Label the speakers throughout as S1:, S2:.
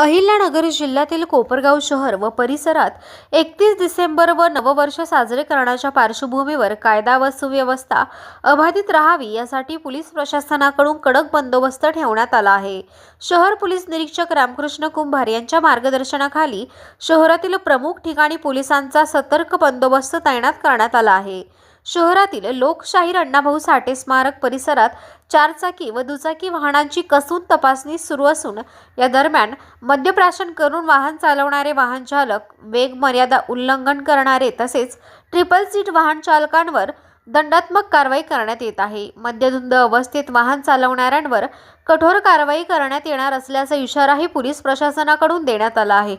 S1: अहिल्यानगर जिल्ह्यातील कोपरगाव शहर व परिसरात एकतीस डिसेंबर व नववर्ष साजरे करण्याच्या पार्श्वभूमीवर कायदा व सुव्यवस्था अबाधित राहावी यासाठी पोलीस प्रशासनाकडून कडक बंदोबस्त ठेवण्यात आला आहे. शहर पोलीस निरीक्षक रामकृष्ण कुंभार यांच्या मार्गदर्शनाखाली शहरातील प्रमुख ठिकाणी पोलिसांचा सतर्क बंदोबस्त तैनात करण्यात आला आहे. शहरातील लोकशाहीर अण्णाभाऊ साठे स्मारक परिसरात चारचाकी व दुचाकी वाहनांची कसून तपासणी सुरू असून या दरम्यान मद्यप्राशन करून वाहन चालवणारे वाहन चालक वेग मर्यादा उल्लंघन करणारे तसेच ट्रिपल सीट वाहन चालकांवर दंडात्मक कारवाई करण्यात येत आहे. मद्यधुंद अवस्थेत वाहन चालवणाऱ्यांवर कठोर कारवाई करण्यात येणार असल्याचा इशाराही पोलीस प्रशासनाकडून देण्यात आला आहे.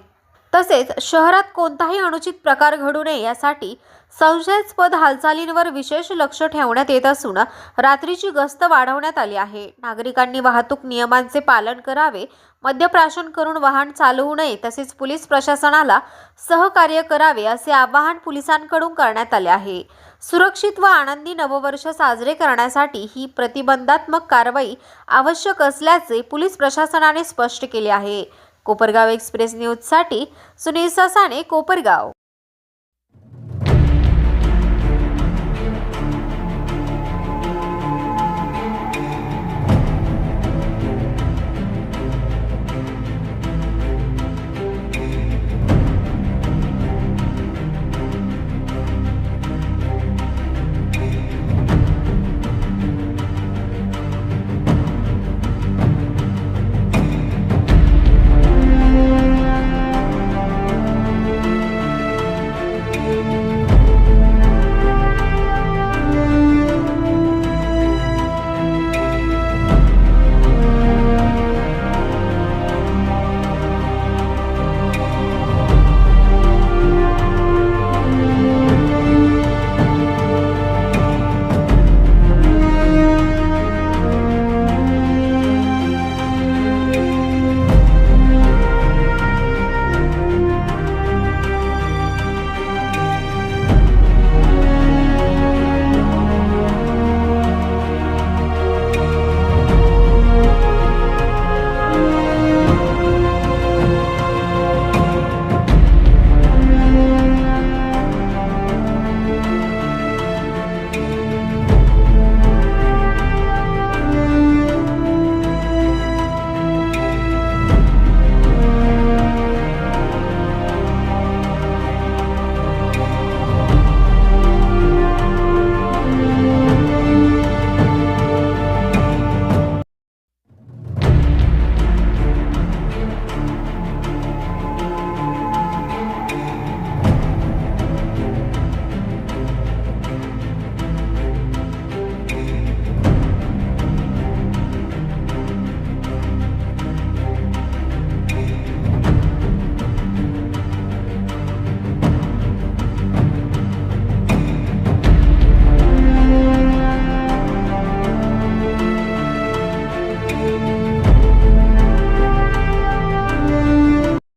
S1: तसेच शहरात कोणताही अनुचित प्रकार घडू नये यासाठी संशयास्पद हालचालींवर विशेष लक्ष ठेवण्यात येत असून रात्रीची गस्त वाढवण्यात आली आहे. नागरिकांनी वाहतूक नियमांचे पालन करावे मद्यप्राशन करून वाहन चालवू नये तसेच पोलीस प्रशासनाला सहकार्य करावे असे आवाहन पोलिसांकडून करण्यात आले आहे. सुरक्षित व आनंदी नववर्ष साजरे करण्यासाठी ही प्रतिबंधात्मक कारवाई आवश्यक असल्याचे पोलीस प्रशासनाने स्पष्ट केले आहे. कोपरगाव एक्सप्रेस न्यूजसाठी सुनील ससाणे कोपरगाव.